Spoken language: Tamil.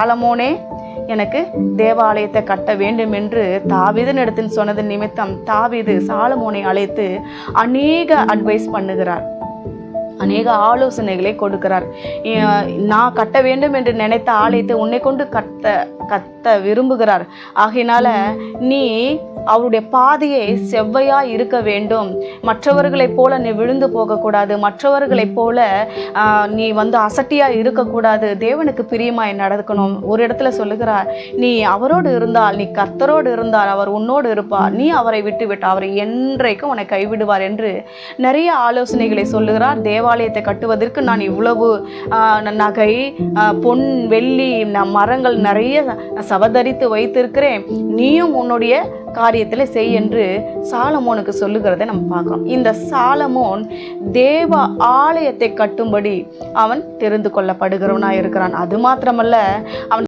சாலமோனே எனக்கு தேவாலயத்தை கட்ட வேண்டும் என்று தாவிதன் இடத்தில் சொன்னது நிமித்தம் தாவிது சாலமோனை அழைத்து அநேக அட்வைஸ் பண்ணுகிறார். அநேக ஆலோசனைகளை கொடுக்கிறார். நான் கட்ட வேண்டும் என்று நினைத்த ஆலயத்தை உன்னை கொண்டு கட்ட கத்த விரும்புகிறார். ஆகையினால நீ அவருடைய பாதையை செவ்வையா இருக்க வேண்டும். மற்றவர்களைப் போல நீ விழுந்து போகக்கூடாது. மற்றவர்களைப் போல நீ வந்து அசட்டியா இருக்கக்கூடாது. தேவனுக்கு பிரியமாய் நடக்கணும். ஒரு இடத்துல சொல்லுகிறார் நீ அவரோடு இருந்தால் நீ கர்த்தரோடு இருந்தால் அவர் உன்னோடு இருப்பார். நீ அவரை விட்டு விட்டு அவரை என்றைக்கும் உன்னை கைவிடுவார் என்று நிறைய ஆலோசனைகளை சொல்லுகிறார். தேவாலயத்தை கட்டுவதற்கு நான் இவ்வளவு நகை பொன் வெள்ளி மரங்கள் நிறைய சவதரித்து வைத்திருக்கிறேன். நீயும் உன்னுடைய காரியத்தில் செய் என்று சாலமோனுக்கு சொல்லுகிறதை நம்ம பார்க்கலாம் இந்த சாலமோன் தேவ ஆலயத்தை கட்டும்படி அவன் தெரிந்து கொள்ளப்படுகிறவனாக இருக்கிறான் அது மாத்திரமல்ல அவன்